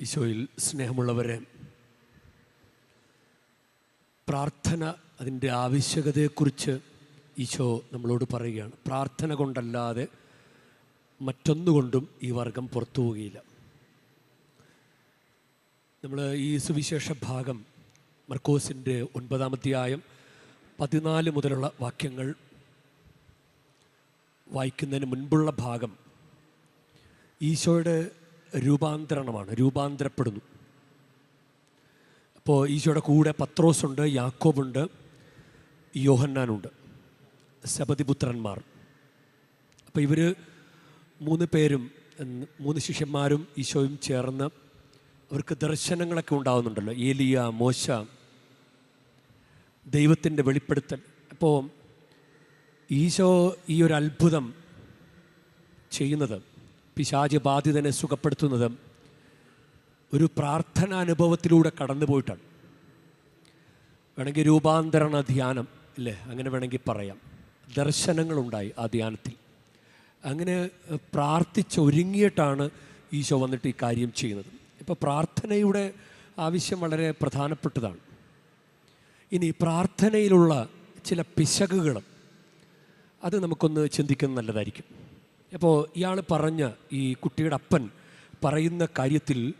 ഈശോയിൽ സ്നേഹമുള്ളവരെ പ്രാർത്ഥന അതിന്റെ ആവശ്യകതയെക്കുറിച്ച് ഈശോ നമ്മളോട് പറയുകയാണ്. പ്രാർത്ഥന കൊണ്ടല്ലാതെ മറ്റൊന്നുകൊണ്ടും ഈ വർഗം പുറത്തു പോവുകയില്ല. നമ്മൾ ഈ സുവിശേഷ ഭാഗം മർക്കോസിന്റെ ഒൻപതാമധ്യായം പതിനാല് മുതലുള്ള വാക്യങ്ങൾ വായിക്കുന്നതിന് മുൻപുള്ള ഭാഗം ഈശോയുടെ രൂപാന്തരണമാണ് രൂപാന്തരപ്പെടുന്നു. അപ്പോൾ ഈശോയുടെ കൂടെ പത്രോസുണ്ട് യാക്കോബുണ്ട് യോഹന്നാനുണ്ട് സബതിപുത്രന്മാർ അപ്പോൾ ഇവർ മൂന്ന് പേരും മൂന്ന് ശിഷ്യന്മാരും ഈശോയും ചേർന്ന് അവർക്ക് ദർശനങ്ങളൊക്കെ ഉണ്ടാകുന്നുണ്ടല്ലോ ഏലിയ മോശ ദൈവത്തിന്റെ വെളിപ്പെടുത്തൽ. അപ്പോൾ ഈശോ ഈ ഒരു അത്ഭുതം ചെയ്യുന്നത് പിശാച് ബാധിതനെ സുഖപ്പെടുത്തുന്നത് ഒരു പ്രാർത്ഥനാനുഭവത്തിലൂടെ കടന്നു പോയിട്ടാണ് വേണമെങ്കിൽ രൂപാന്തരണ ധ്യാനം അല്ലേ? അങ്ങനെ വേണമെങ്കിൽ പറയാം. ദർശനങ്ങളുണ്ടായി ആ ധ്യാനത്തിൽ. അങ്ങനെ പ്രാർത്ഥിച്ചൊരുങ്ങിയിട്ടാണ് ഈശോ വന്നിട്ട് ഈ കാര്യം ചെയ്യുന്നത്. ഇപ്പോൾ പ്രാർത്ഥനയുടെ ആവശ്യം വളരെ പ്രധാനപ്പെട്ടതാണ്. ഇനി പ്രാർത്ഥനയിലുള്ള ചില പിശകുകൾ അത് നമുക്കൊന്ന് ചിന്തിക്കുന്നത് നല്ലതായിരിക്കും. അപ്പോൾ ഇയാൾ പറഞ്ഞ ഈ കുട്ടിയുടെ അപ്പൻ പറയുന്ന കാര്യത്തിൽ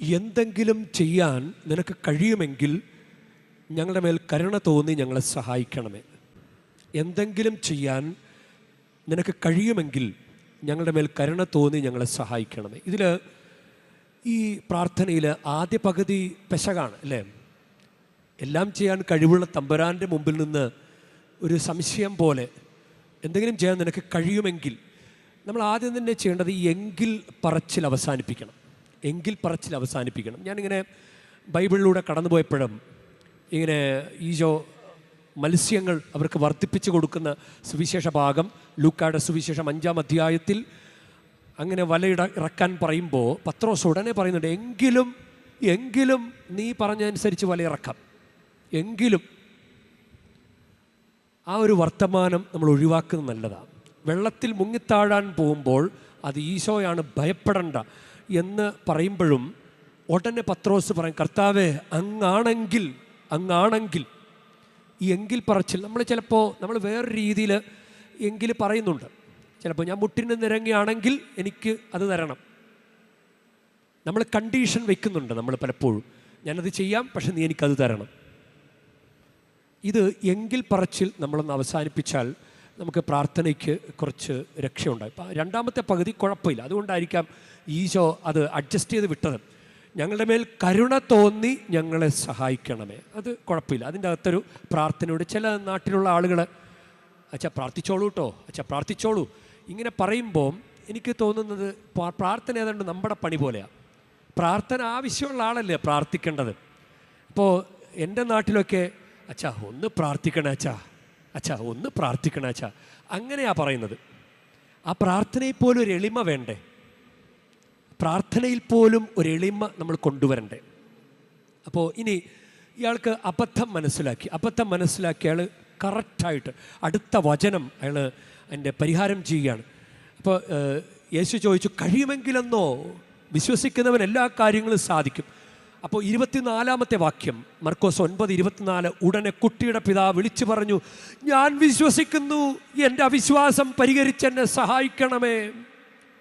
എന്തെങ്കിലും ചെയ്യാൻ നിനക്ക് കഴിയുമെങ്കിൽ ഞങ്ങളുടെ മേൽ കരുണ തോന്നി ഞങ്ങളെ സഹായിക്കണമേ. എന്തെങ്കിലും ചെയ്യാൻ നിനക്ക് കഴിയുമെങ്കിൽ ഞങ്ങളുടെ മേൽ കരുണ തോന്നി ഞങ്ങളെ സഹായിക്കണമേ. ഇതിൽ ഈ പ്രാർത്ഥനയിൽ ആദ്യ പകുതി പെശകാണ് അല്ലേ? എല്ലാം ചെയ്യാൻ കഴിവുള്ള തമ്പുരാന്റെ മുമ്പിൽ നിന്ന് ഒരു സംശയം പോലെ എന്തെങ്കിലും ചെയ്യാൻ നിനക്ക് കഴിയുമെങ്കിൽ നമ്മൾ ആദ്യം തന്നെ ചെയ്യേണ്ടത് എങ്കിൽ പറച്ചിൽ അവസാനിപ്പിക്കണം. എങ്കിൽ പറച്ചിൽ അവസാനിപ്പിക്കണം. ഞാനിങ്ങനെ ബൈബിളിലൂടെ കടന്നുപോയപ്പോഴും ഇങ്ങനെ ഈശോ മത്സ്യങ്ങൾ അവർക്ക് വർദ്ധിപ്പിച്ചു കൊടുക്കുന്ന സുവിശേഷ ഭാഗം ലൂക്കായുടെ സുവിശേഷം അഞ്ചാം അധ്യായത്തിൽ അങ്ങനെ വലയിട ഇറക്കാൻ പറയുമ്പോൾ പത്രോസ് ഉടനെ പറയുന്നുണ്ട് എങ്കിലും എങ്കിലും നീ പറഞ്ഞനുസരിച്ച് വല ഇറക്കാം. എങ്കിലും. ആ ഒരു വർത്തമാനം നമ്മൾ ഒഴിവാക്കുന്നത് നല്ലതാണ്. വെള്ളത്തിൽ മുങ്ങിത്താഴാൻ പോകുമ്പോൾ അത് ഈശോയാണ് ഭയപ്പെടേണ്ട എന്ന് പറയുമ്പോഴും ഉടനെ പത്രോസ് പറയും കർത്താവെ അങ്ങാണെങ്കിൽ അങ്ങാണെങ്കിൽ ഈ എങ്കിൽ പറച്ചിൽ. നമ്മൾ ചിലപ്പോൾ നമ്മൾ വേറെ രീതിയിൽ എങ്കിൽ പറയുന്നുണ്ട്. ചിലപ്പോൾ ഞാൻ മുട്ടിന് നിരങ്ങിയാണെങ്കിൽ എനിക്ക് അത് തരണം. നമ്മൾ കണ്ടീഷൻ വെക്കുന്നുണ്ട് നമ്മൾ പലപ്പോഴും. ഞാനത് ചെയ്യാം പക്ഷെ നീ എനിക്കത് തരണം. ഇത് എങ്കിൽ പറച്ചിൽ നമ്മളൊന്ന് അവസാനിപ്പിച്ചാൽ നമുക്ക് പ്രാർത്ഥനയ്ക്ക് കുറച്ച് രക്ഷയുണ്ടായി. ഇപ്പം രണ്ടാമത്തെ പകുതി കുഴപ്പമില്ല. അതുകൊണ്ടായിരിക്കാം ഈശോ അത് അഡ്ജസ്റ്റ് ചെയ്ത് വിട്ടത്. ഞങ്ങളുടെ മേൽ കരുണ തോന്നി ഞങ്ങളെ സഹായിക്കണമേ. അത് കുഴപ്പമില്ല. അതിന്റെ അകത്തൊരു പ്രാർത്ഥനയോട് ചില നാട്ടിലുള്ള ആളുകൾ അച്ഛാ പ്രാർത്ഥിച്ചോളൂ കേട്ടോ അച്ഛാ പ്രാർത്ഥിച്ചോളൂ. ഇങ്ങനെ പറയുമ്പോൾ എനിക്ക് തോന്നുന്നത് പ്രാ- പ്രാർത്ഥന ഏതാണ്ട് നമ്മുടെ പണി പോലെയാണ് പ്രാർത്ഥന ആവശ്യമുള്ള ആളല്ലേ പ്രാർത്ഥിക്കേണ്ടത്? അപ്പോൾ എന്റെ നാട്ടിലൊക്കെ അച്ഛാ ഒന്ന് പ്രാർത്ഥിക്കണേ അച്ഛാ. അച്ഛാ ഒന്ന് പ്രാർത്ഥിക്കണം അച്ഛാ. അങ്ങനെയാ പറയുന്നത്. ആ പ്രാർത്ഥനയിൽ പോലും ഒരു എളിമ വേണ്ടേ? പ്രാർത്ഥനയിൽ പോലും ഒരു എളിമ നമ്മൾ കൊണ്ടുവരണ്ടേ? അപ്പോൾ ഇനി ഇയാൾക്ക് അബദ്ധം മനസ്സിലാക്കി. അബദ്ധം മനസ്സിലാക്കി അയാൾ കറക്റ്റായിട്ട് അടുത്ത വചനം അയാൾ അതിന്റെ പരിഹാരം ചെയ്യുകയാണ്. അപ്പോൾ യേശു ചോദിച്ചു കഴിയുമെങ്കിലെന്നോ? വിശ്വസിക്കുന്നവൻ എല്ലാ കാര്യങ്ങളും സാധിക്കും. അപ്പോൾ ഇരുപത്തിനാലാമത്തെ വാക്യം മർക്കോസ് ഒൻപത് ഇരുപത്തിനാല് ഉടനെ കുട്ടിയുടെ പിതാവ് വിളിച്ചു പറഞ്ഞു ഞാൻ വിശ്വസിക്കുന്നു എന്റെ അവിശ്വാസം പരിഹരിച്ചെന്നെ സഹായിക്കണമേ.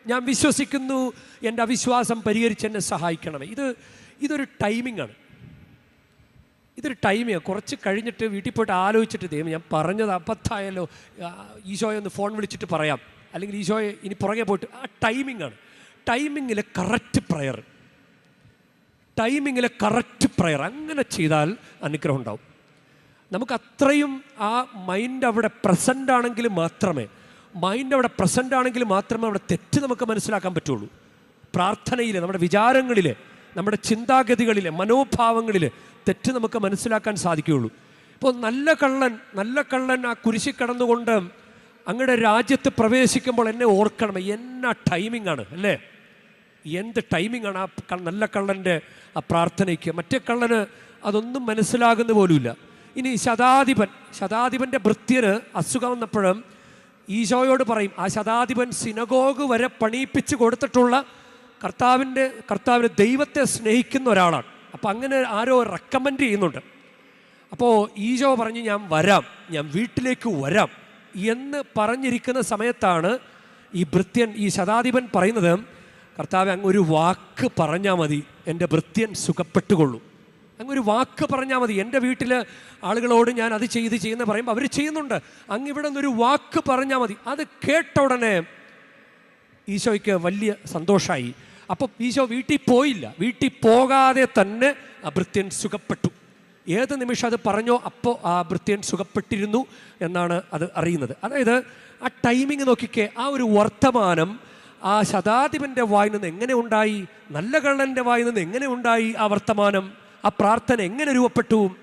ഞാൻ വിശ്വസിക്കുന്നു എന്റെ അവിശ്വാസം പരിഹരിച്ചെന്നെ സഹായിക്കണമേ. ഇത് ഇതൊരു ടൈമിംഗ് ആണ്. ഇതൊരു ടൈമിങ് കുറച്ച് കഴിഞ്ഞിട്ട് വീട്ടിൽ പോയിട്ട് ആലോചിച്ചിട്ട് ദൈവം ഞാൻ പറഞ്ഞത് അബദ്ധമായല്ലോ ഈശോയെ ഒന്ന് ഫോൺ വിളിച്ചിട്ട് പറയാം. അല്ലെങ്കിൽ ഈശോയെ ഇനി പുറകെ പോയിട്ട്. ആ ടൈമിംഗ് ആണ്. ടൈമിങ്ങിലെ കറക്റ്റ് പ്രയർ ടൈമിങ്ങിലെ കറക്റ്റ് പ്രയർ അങ്ങനെ ചെയ്താൽ അനുഗ്രഹം ഉണ്ടാവും. നമുക്ക് അത്രയും ആ മൈൻഡ് അവിടെ പ്രസന്റ് ആണെങ്കിൽ മാത്രമേ മൈൻഡ് അവിടെ പ്രസന്റ് ആണെങ്കിൽ മാത്രമേ അവിടെ തെറ്റ് നമുക്ക് മനസ്സിലാക്കാൻ പറ്റുള്ളൂ. പ്രാർത്ഥനയിലെ നമ്മുടെ വിചാരങ്ങളിലെ നമ്മുടെ ചിന്താഗതികളിലെ മനോഭാവങ്ങളിലെ തെറ്റ് നമുക്ക് മനസ്സിലാക്കാൻ സാധിക്കുകയുള്ളൂ. ഇപ്പോൾ നല്ല കള്ളൻ നല്ല കള്ളൻ ആ കുരിശി കടന്നുകൊണ്ട് അങ്ങയുടെ രാജ്യത്ത് പ്രവേശിക്കുമ്പോൾ എന്നെ ഓർക്കണം. എന്നാ ടൈമിംഗ് ആണ് അല്ലേ? എന്ത് ടൈമിംഗ് ആണ് ആ നല്ല കള്ളന്റെ ആ പ്രാർത്ഥനയ്ക്ക്? മറ്റേ കള്ളന് അതൊന്നും മനസ്സിലാകുന്ന പോലുമില്ല. ഇനി ശതാധിപൻ ശതാധിപന്റെ ഭൃത്യന് അസുഖം വന്നപ്പോഴും ഈശോയോട് പറയും ആ ശതാധിപൻ സിനഗോഗ് വരെ പണിയിപ്പിച്ച് കൊടുത്തിട്ടുള്ള കർത്താവിന്റെ കർത്താവിന് ദൈവത്തെ സ്നേഹിക്കുന്ന ഒരാളാണ്. അപ്പം അങ്ങനെ ആരോ റെക്കമെൻഡ് ചെയ്യുന്നുണ്ട്. അപ്പോൾ ഈശോ പറഞ്ഞ് ഞാൻ വരാം ഞാൻ വീട്ടിലേക്ക് വരാം. എന്ന് പറഞ്ഞിരിക്കുന്ന സമയത്താണ് ഈ ഭൃത്യൻ ഈ ശതാധിപൻ പറയുന്നത് കർത്താവ് അങ്ങൊരു വാക്ക് പറഞ്ഞാൽ മതി. എന്റെ ഭൃത്യൻ സുഖപ്പെട്ടുകൊള്ളും. അങ്ങ് ഒരു വാക്ക് പറഞ്ഞാൽ മതി. എന്റെ വീട്ടിൽ ആളുകളോട് ഞാൻ അത് ചെയ്ത് ചെയ്യുന്ന പറയുമ്പോൾ അവർ ചെയ്യുന്നുണ്ട്. അങ്ങ് ഇവിടെ നിന്നൊരു വാക്ക് പറഞ്ഞാൽ മതി. അത് കേട്ട ഉടനെ ഈശോയ്ക്ക് വലിയ സന്തോഷമായി അപ്പം ഈശോ വീട്ടിൽ പോയില്ല. വീട്ടിൽ പോകാതെ തന്നെ ആ ഭൃത്യൻ സുഖപ്പെട്ടു. ഏത് നിമിഷം അത് പറഞ്ഞോ അപ്പോൾ ആ ഭൃത്യൻ സുഖപ്പെട്ടിരുന്നു എന്നാണ് അത് അറിയുന്നത്. അതായത് ആ ടൈമിങ് നോക്കിക്കേ ആ ഒരു വർത്തമാനം ആ ശതാധിപന്റെ വായിൽ നിന്ന് എങ്ങനെ ഉണ്ടായി? നല്ല കള്ളന്റെ വായിൽ നിന്ന് എങ്ങനെ ഉണ്ടായി ആ വർത്തമാനം? ആ പ്രാർത്ഥന എങ്ങനെ രൂപപ്പെട്ടു?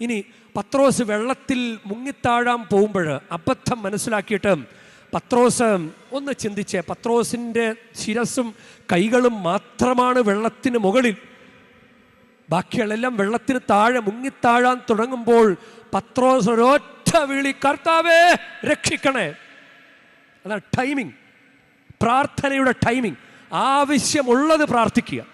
ഇനി പത്രോസ് വെള്ളത്തിൽ മുങ്ങിത്താഴാൻ പോകുമ്പോൾ അബദ്ധം മനസ്സിലാക്കിയിട്ട് പത്രോസ് ഒന്ന് ചിന്തിച്ചേ. പത്രോസിന്റെ ശിരസും കൈകളും മാത്രമാണ് വെള്ളത്തിന് മുകളിൽ. ബാക്കിയുള്ളെല്ലാം വെള്ളത്തിന് താഴെ മുങ്ങിത്താഴാൻ തുടങ്ങുമ്പോൾ പത്രോസ് ഒരൊറ്റ വിളി കർത്താവേ രക്ഷിക്കണേ. അതാണ് ടൈമിങ് പ്രാർത്ഥനയുടെ ടൈമിംഗ് ആവശ്യമുള്ളത് പ്രാർത്ഥിക്കുക.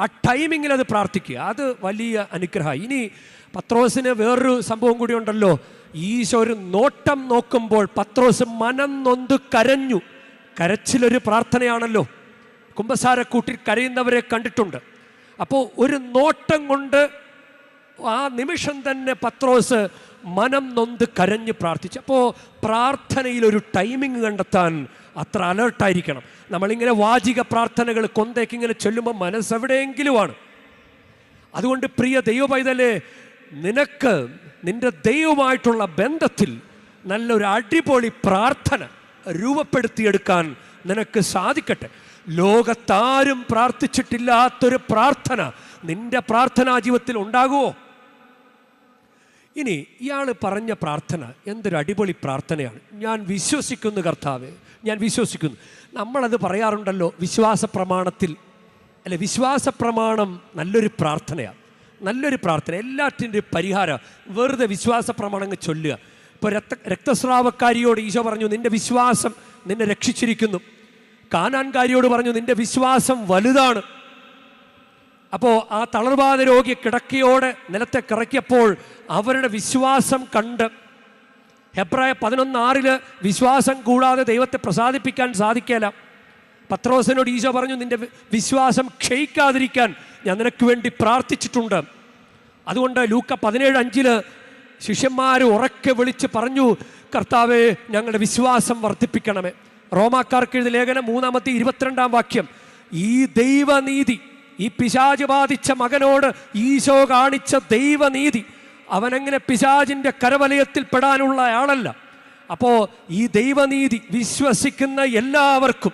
ആ ടൈമിങ്ങിൽ അത് പ്രാർത്ഥിക്കുക. അത് വലിയ അനുഗ്രഹം ഇനി പത്രോസിന് വേറൊരു സംഭവം കൂടി ഉണ്ടല്ലോ. ഈശോ ഒരു നോട്ടം നോക്കുമ്പോൾ പത്രോസ് മനം നൊന്ത് കരഞ്ഞു. കരച്ചിലൊരു പ്രാർത്ഥനയാണല്ലോ. കുമ്പസാരക്കൂട്ടിൽ കരയുന്നവരെ കണ്ടിട്ടുണ്ട്. അപ്പോൾ ഒരു നോട്ടം കൊണ്ട് ആ നിമിഷം തന്നെ പത്രോസ് മനം നൊന്ത് കരഞ്ഞ് പ്രാർത്ഥിച്ചു. അപ്പോൾ പ്രാർത്ഥനയിൽ ഒരു ടൈമിംഗ് കണ്ടെത്താൻ അത്ര അലേർട്ടായിരിക്കണം നമ്മളിങ്ങനെ വാചിക പ്രാർത്ഥനകൾ കൊന്തേക്ക് ഇങ്ങനെ ചൊല്ലുമ്പോൾ മനസ്സെവിടെയെങ്കിലുമാണ് അതുകൊണ്ട് പ്രിയ ദൈവപൈതലേ നിനക്ക് നിന്റെ ദൈവമായിട്ടുള്ള ബന്ധത്തിൽ നല്ലൊരു അടിപൊളി പ്രാർത്ഥന രൂപപ്പെടുത്തിയെടുക്കാൻ നിനക്ക് സാധിക്കട്ടെ. ലോകത്താരും പ്രാർത്ഥിച്ചിട്ടില്ലാത്തൊരു പ്രാർത്ഥന നിന്റെ പ്രാർത്ഥനാ ജീവിതത്തിൽ ഉണ്ടാകുമോ ഇനി ഇയാൾ പറഞ്ഞ പ്രാർത്ഥന എന്തൊരു അടിപൊളി പ്രാർത്ഥനയാണ്. ഞാൻ വിശ്വസിക്കുന്നു കർത്താവ് ഞാൻ വിശ്വസിക്കുന്നു. നമ്മളത് പറയാറുണ്ടല്ലോ വിശ്വാസ പ്രമാണത്തിൽ. അല്ലെ വിശ്വാസ പ്രമാണം നല്ലൊരു പ്രാർത്ഥനയാണ് നല്ലൊരു പ്രാർത്ഥന എല്ലാറ്റിന്റെ പരിഹാരം. വെറുതെ വിശ്വാസ പ്രമാണങ്ങൾ ചൊല്ലുക. ഇപ്പോൾ രക്ത രക്തസ്രാവക്കാരിയോട് ഈശോ പറഞ്ഞു നിന്റെ വിശ്വാസം നിന്നെ രക്ഷിച്ചിരിക്കുന്നു. കാനാൻകാരിയോട് പറഞ്ഞു നിന്റെ വിശ്വാസം വലുതാണ്. അപ്പോൾ ആ തളർവാദ രോഗി കിടക്കയോടെ നിലത്തെ കിറക്കിയപ്പോൾ അവരുടെ വിശ്വാസം കണ്ട്. ഹെബ്രായ പതിനൊന്നാറിൽ വിശ്വാസം കൂടാതെ ദൈവത്തെ പ്രസാദിപ്പിക്കാൻ സാധിക്കില്ല പത്രോസിനോട് ഈശോ പറഞ്ഞു നിന്റെ വിശ്വാസം ക്ഷയിക്കാതിരിക്കാൻ ഞാൻ നിനക്ക് വേണ്ടി പ്രാർത്ഥിച്ചിട്ടുണ്ട്. അതുകൊണ്ട് ലൂക്ക പതിനേഴ് അഞ്ചിൽ ശിഷ്യന്മാർ ഉറക്കെ വിളിച്ച് പറഞ്ഞു കർത്താവെ ഞങ്ങളുടെ വിശ്വാസം വർദ്ധിപ്പിക്കണമേ. റോമാക്കാർക്ക് എഴുതിയ ലേഖനം മൂന്നാമത്തെ ഇരുപത്തിരണ്ടാം വാക്യം. ഈ ദൈവനീതി ഈ പിശാജ് ബാധിച്ച മകനോട് ഈശോ കാണിച്ച ദൈവനീതി അവനങ്ങനെ പിശാജിന്റെ കരവലയത്തിൽ പെടാനുള്ള ആളല്ല അപ്പോൾ ഈ ദൈവനീതി വിശ്വസിക്കുന്ന എല്ലാവർക്കും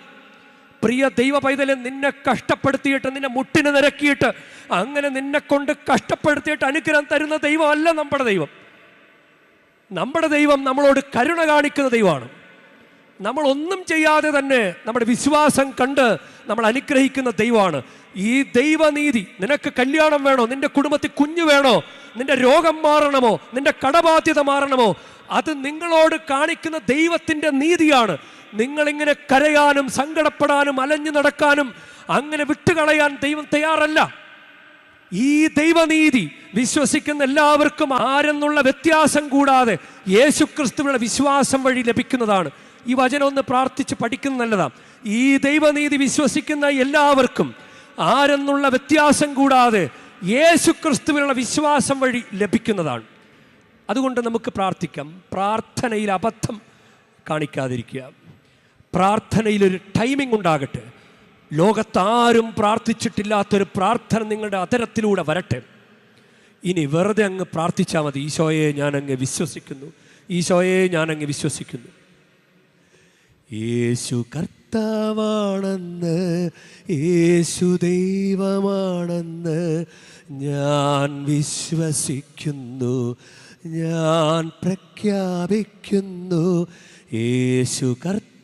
പ്രിയ ദൈവ പൈതലെ നിന്നെ കഷ്ടപ്പെടുത്തിയിട്ട് നിന്നെ മുട്ടിന് നിരക്കിയിട്ട് അങ്ങനെ നിന്നെ കൊണ്ട് കഷ്ടപ്പെടുത്തിയിട്ട് അനുഗ്രഹം തരുന്ന ദൈവമല്ല നമ്മുടെ ദൈവം. നമ്മുടെ ദൈവം നമ്മളോട് കരുണ കാണിക്കുന്ന ദൈവമാണ്. നമ്മൾ ഒന്നും ചെയ്യാതെ തന്നെ നമ്മുടെ വിശ്വാസം കണ്ട് നമ്മൾ അനുഗ്രഹിക്കുന്ന ദൈവമാണ്. ഈ ദൈവനീതി നിനക്ക് കല്യാണം വേണോ? നിന്റെ കുടുംബത്തിൽ കുഞ്ഞു വേണോ? നിന്റെ രോഗം മാറണമോ? നിന്റെ കടബാധ്യത മാറണമോ? അത് നിങ്ങളോട് കാണിക്കുന്ന ദൈവത്തിന്റെ നീതിയാണ്. നിങ്ങളിങ്ങനെ കരയാനും സങ്കടപ്പെടാനും അലഞ്ഞു നടക്കാനും അങ്ങനെ വിട്ടുകളയാൻ ദൈവം തയ്യാറല്ല. ഈ ദൈവനീതി വിശ്വസിക്കുന്ന എല്ലാവർക്കും ആരെന്നുള്ള വ്യത്യാസം കൂടാതെ യേശുക്രിസ്തുവിനുള്ള വിശ്വാസം വഴി ലഭിക്കുന്നതാണ്. ഈ വചനം ഒന്ന് പ്രാർത്ഥിച്ച് പഠിക്കുന്ന നല്ലതാണ് ഈ ദൈവനീതി വിശ്വസിക്കുന്ന എല്ലാവർക്കും ആരെന്നുള്ള വ്യത്യാസം കൂടാതെ യേശുക്രിസ്തുവിനുള്ള വിശ്വാസം വഴി ലഭിക്കുന്നതാണ്. അതുകൊണ്ട് നമുക്ക് പ്രാർത്ഥിക്കാം. പ്രാർത്ഥനയിൽ അബദ്ധം കാണിക്കാതിരിക്കുക. പ്രാർത്ഥനയിലൊരു ടൈമിംഗ് ഉണ്ടാകട്ടെ. ലോകത്താരും പ്രാർത്ഥിച്ചിട്ടില്ലാത്തൊരു പ്രാർത്ഥന നിങ്ങളുടെ അതരത്തിലൂടെ വരട്ടെ. ഇനി വെറുതെ അങ്ങ് പ്രാർത്ഥിച്ചാൽ മതി. ഈശോയെ ഞാൻ അങ്ങ് വിശ്വസിക്കുന്നു. ഈശോയെ ഞാൻ അങ്ങ് വിശ്വസിക്കുന്നു. യേശു കർത്താവാണെന്ന് യേശു ദൈവമാണെന്ന് ഞാൻ വിശ്വസിക്കുന്നു. ഞാൻ പ്രഖ്യാപിക്കുന്നു. യേശു